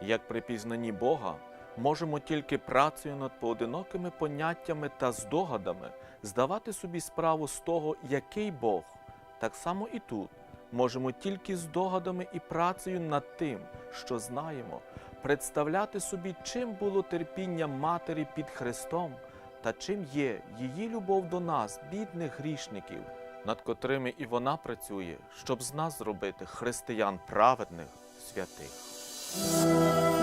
Як при пізнанні Бога можемо тільки працею над поодинокими поняттями та здогадами здавати собі справу з того, який Бог, так само і тут можемо тільки здогадами і працею над тим, що знаємо, представляти собі, чим було терпіння Матері під Христом та чим є її любов до нас, бідних грішників, над котрими і вона працює, щоб з нас зробити християн праведних святих. Música